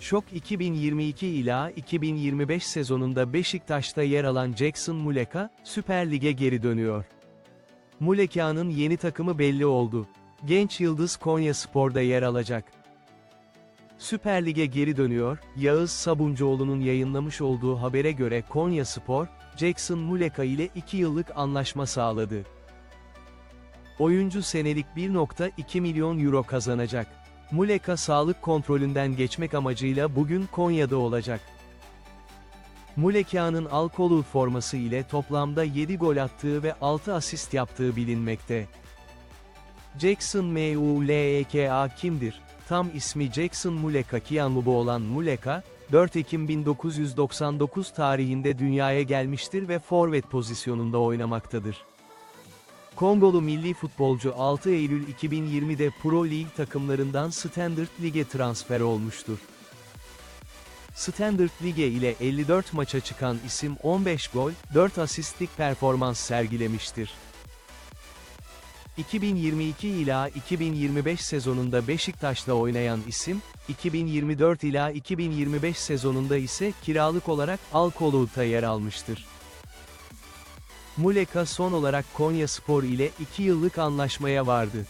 Şok 2022 ila 2025 sezonunda Beşiktaş'ta yer alan Jackson Muleka, Süper Lig'e geri dönüyor. Muleka'nın yeni takımı belli oldu. Genç Yıldız Konya Spor'da yer alacak. Süper Lig'e geri dönüyor, Yağız Sabuncuoğlu'nun yayınlamış olduğu habere göre Konya Spor, Jackson Muleka ile 2 yıllık anlaşma sağladı. Oyuncu senelik 1.2 milyon euro kazanacak. Muleka sağlık kontrolünden geçmek amacıyla bugün Konya'da olacak. Muleka'nın Alkolu forması ile toplamda 7 gol attığı ve 6 asist yaptığı bilinmekte. Jackson M.U.L.E.K.A. kimdir? Tam ismi Jackson Muleka Kianlubu olan Muleka, 4 Ekim 1999 tarihinde dünyaya gelmiştir ve forvet pozisyonunda oynamaktadır. Kongolu milli futbolcu 6 Eylül 2020'de Pro League takımlarından Standard Lig'e transfer olmuştur. Standard Lige ile 54 maça çıkan isim 15 gol, 4 asistlik performans sergilemiştir. 2022 ila 2025 sezonunda Beşiktaş'la oynayan isim, 2024 ila 2025 sezonunda ise kiralık olarak Alkoluk'ta yer almıştır. Muleka son olarak Konya Spor ile 2 yıllık anlaşmaya vardı.